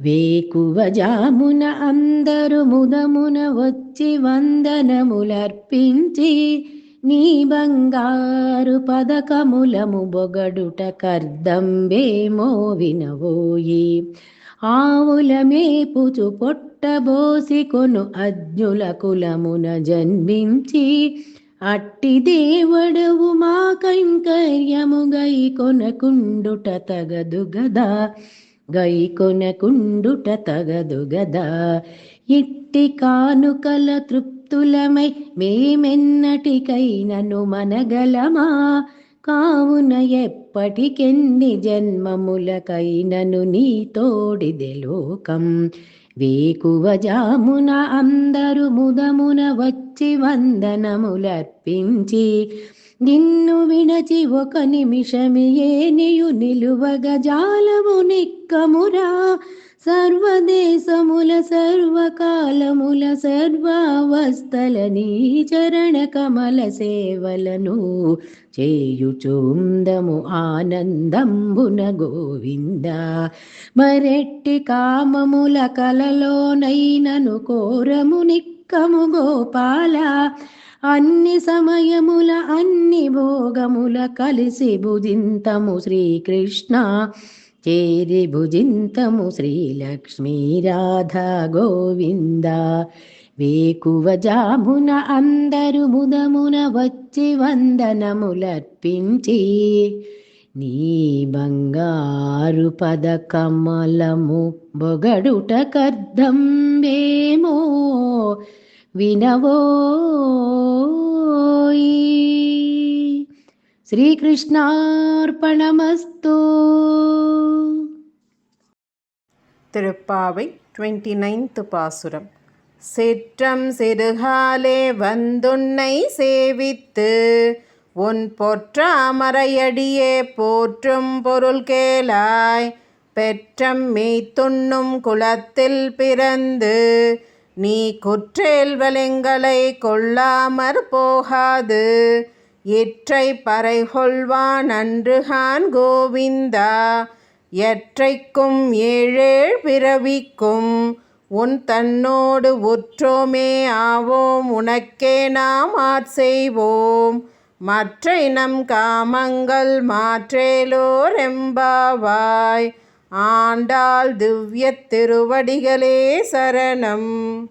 వేకువజామున అందరు ముదమున వచ్చి వందనములర్పించి నీ బంగారు పదకములము బొగడుట కర్దంబే మోవినవోయి ఆవుల మేపుచు పొట్టబోసి కొను అజ్ఞుల కులమున జన్మించి అట్టి దేవుడవు మా కైంకర్యముగై కొనకుండుట తగదు గదా. గైకొనకుండుట తగదు గదా. ఇట్టి కానుకల తృప్తులమై మేమెన్నటికైనను మనగలమా? కావున ఎప్పటికెన్ని జన్మములకైనను నీ తోడిదె లోకం. వేకువజామున అందరు ముదమున వచ్చి వందనములర్పించి నిన్ను విడచి ఒక నిమిషమియేనియు నిలువగ జాలము నిక్కమురా. సర్వదేశముల సర్వకాలముల సర్వావస్థల నీ చరణ కమల సేవలను చేయుచుందము ఆనందంబున గోవింద. మరెట్టి కామముల కలలోనైనను కోరము నిక్కము గోపాల. అన్ని సమయముల అన్ని భోగముల కలిసి భుజింతము శ్రీకృష్ణ. చేరి భుజింతము శ్రీలక్ష్మీ రాధా గోవింద. వేకువజామున అందరు ముదమున వచ్చి వందనములర్పించి నీ బంగారు పదకమలము బొగడుట కర్ధంబేమో వినవోయి. శ్రీకృష్ణార్పణమస్తు. திருப்பாவை டுவெண்ட்டி நைன்த்து பாசுரம். சிற்றம் சிறுகாலே வந்துன்னை சேவித்து உன் பொற்றாமரையடியே போற்றும் பொருள் கேளாய். பெற்றம் மெய்த்துண்ணும் குலத்தில் பிறந்து நீ குற்றேல்வலெங்களை கொள்ளாமற் போகாது. இற்றை பறைகொள்வான் அன்றுகான் கோவிந்தா எற்றைக்கும் ஏழேழ் பிறவிக்கும் உன் தன்னோடு உற்றோமே ஆவோம். உனக்கே நாம் ஆட்செய்வோம் மற்ற இனம் காமங்கள் மாற்றேலோர் எம்பாவாய். ஆண்டாள் திவ்ய திருவடிகளே சரணம்.